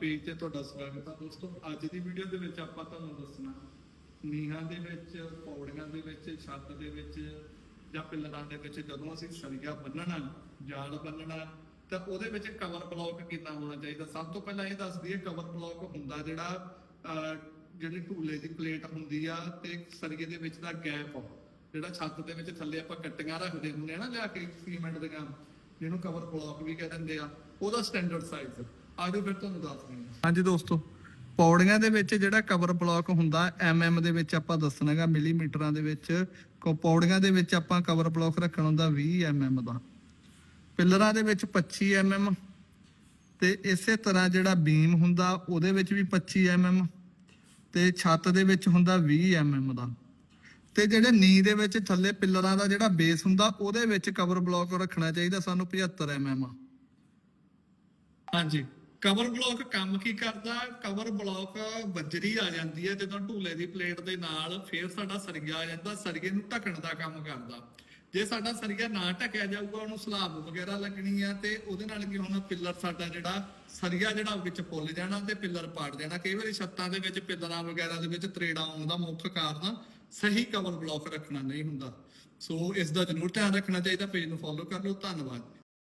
Page ਤੇ ਤੁਹਾਡਾ ਸਵਾਗਤ ਹੈ ਦੋਸਤੋ। ਅੱਜ ਦੀ ਵੀਡੀਓ ਦੇ ਵਿੱਚ ਆਪਾਂ ਤੁਹਾਨੂੰ ਦੱਸਣਾ, ਨੀਹਾਂ ਦੇ ਵਿੱਚ, ਪੌੜੀਆਂ ਦੇ ਵਿੱਚ, ਛੱਤ ਦੇ ਵਿੱਚ ਜਾਂ ਪਿੱਲਰਾਂ ਦੇ ਵਿੱਚ ਜਦੋਂ ਅਸੀਂ ਸਰੀਆ ਬੰਨਣਾ, ਜਾਲ ਬੰਨਣਾ, ਤਾਂ ਉਹਦੇ ਵਿੱਚ ਕਵਰ ਬਲੌਕ ਕਿੰਨਾ ਹੋਣਾ ਚਾਹੀਦਾ? ਸਭ ਤੋਂ ਪਹਿਲਾਂ ਇਹ ਦੱਸ ਦਈਏ ਕਵਰ ਬਲੌਕ ਹੁੰਦਾ ਜਿਹੜਾ ਜਿਹੜੀ ਢੂਲੇ ਦੀ ਪਲੇਟ ਹੁੰਦੀ ਆ ਤੇ ਸਰੀਏ ਦੇ ਵਿੱਚ ਦਾ ਗੈਪ ਜਿਹੜਾ ਛੱਤ ਦੇ ਵਿੱਚ ਥੱਲੇ ਆਪਾਂ ਕੱਟੀਆਂ ਰੱਖਦੇ ਹੁੰਦੇ ਆ ਨਾ, ਲਿਆ ਕੇ ਸੀਮੈਂਟ ਦੇ ਕੰਮ ਜਿਹਨੂੰ ਕਵਰ ਬਲੌਕ ਵੀ ਕਹਿ ਦਿੰਦੇ ਆ, ਉਹਦਾ ਸਟੈਂਡਰਡ ਸਾਈਜ਼ ਆਜੋ ਫਿਰ ਤੁਹਾਨੂੰ ਦੱਸਦੇ ਹਾਂ। ਹਾਂਜੀ ਦੋਸਤੋ ਪੌੜੀਆਂ ਦੇ ਵਿੱਚ ਜਿਹੜਾ ਕਵਰ ਬਲੌਕ ਹੁੰਦਾ ਐਮਐਮ ਦੇ ਵਿੱਚ ਆਪਾਂ ਦੱਸਣਾਗਾ ਮਿਲੀਮੀਟਰਾਂ ਦੇ ਵਿੱਚ ਕੋ ਪੌੜੀਆਂ ਦੇ ਵਿੱਚ ਆਪਾਂ ਕਵਰ ਬਲੌਕ ਰੱਖਣ ਹੁੰਦਾ 20 ਐਮਐਮ ਦਾ। ਪਿੱਲਰਾਂ ਦੇ ਵਿੱਚ 25 ਐਮਐਮ ਤੇ ਇਸੇ ਤਰ੍ਹਾਂ ਜਿਹੜਾ ਬੀਮ ਹੁੰਦਾ ਉਹਦੇ ਵਿੱਚ ਵੀ 25 ਐਮਐਮ ਤੇ ਛੱਤ ਦੇ ਵਿੱਚ ਹੁੰਦਾ 20 ਐਮਐਮ ਦਾ। ਤੇ ਜਿਹੜੇ ਨੀ ਦੇ ਵਿੱਚ ਥੱਲੇ ਪਿੱਲਰਾਂ ਦਾ ਜਿਹੜਾ ਬੇਸ ਹੁੰਦਾ ਉਹਦੇ ਵਿੱਚ ਕਵਰ ਬਲੌਕ ਰੱਖਣਾ ਚਾਹੀਦਾ ਸਾਨੂੰ 75 ਐਮਐਮ ਹਾਂਜੀ। ਕਵਰ ਬਲੌਕ ਕੰਮ ਕੀ ਕਰਦਾ? ਕਵਰ ਬਲੌਕ ਬੱਜਰੀ ਆ ਜਾਂਦੀ ਹੈ, ਜਦੋਂ ਢੂਲੇ ਦੀ ਪਲੇਟ ਦੇ ਨਾਲ ਫੇਰ ਸਾਡਾ ਸਰੀਆ ਆ ਜਾਂਦਾ, ਸਰੀਏ ਨੂੰ ਢੱਕਣ ਦਾ ਕੰਮ ਕਰਦਾ। ਜੇ ਸਾਡਾ ਸਰੀਆ ਨਾ ਢੱਕਿਆ ਜਾਊਗਾ, ਉਹਨੂੰ ਸਲਾਬ ਵਗੈਰਾ ਲੱਗਣੀ ਆ ਤੇ ਉਹਦੇ ਨਾਲ ਕੀ ਹੋਣਾ, ਪਿੱਲਰ ਸਾਡਾ ਜਿਹੜਾ ਸਰੀਆ ਜਿਹੜਾ ਵਿੱਚ ਫੁੱਲ ਜਾਣਾ ਤੇ ਪਿੱਲਰ ਪਾੜ ਜਾਣਾ। ਕਈ ਵਾਰੀ ਛੱਤਾਂ ਦੇ ਵਿੱਚ, ਪਿੱਲਰਾਂ ਵਗੈਰਾ ਦੇ ਵਿੱਚ ਤਰੇੜਾ ਆਉਣ ਦਾ ਮੁੱਖ ਕਾਰਨ ਸਹੀ ਕਵਰ ਬਲੌਕ ਰੱਖਣਾ ਨਹੀਂ ਹੁੰਦਾ। ਸੋ ਇਸ ਦਾ ਜ਼ਰੂਰ ਧਿਆਨ ਰੱਖਣਾ ਚਾਹੀਦਾ ਪੇਜ ਨੂੰ ਫੋਲੋ ਕਰ ਲਓ, ਧੰਨਵਾਦ।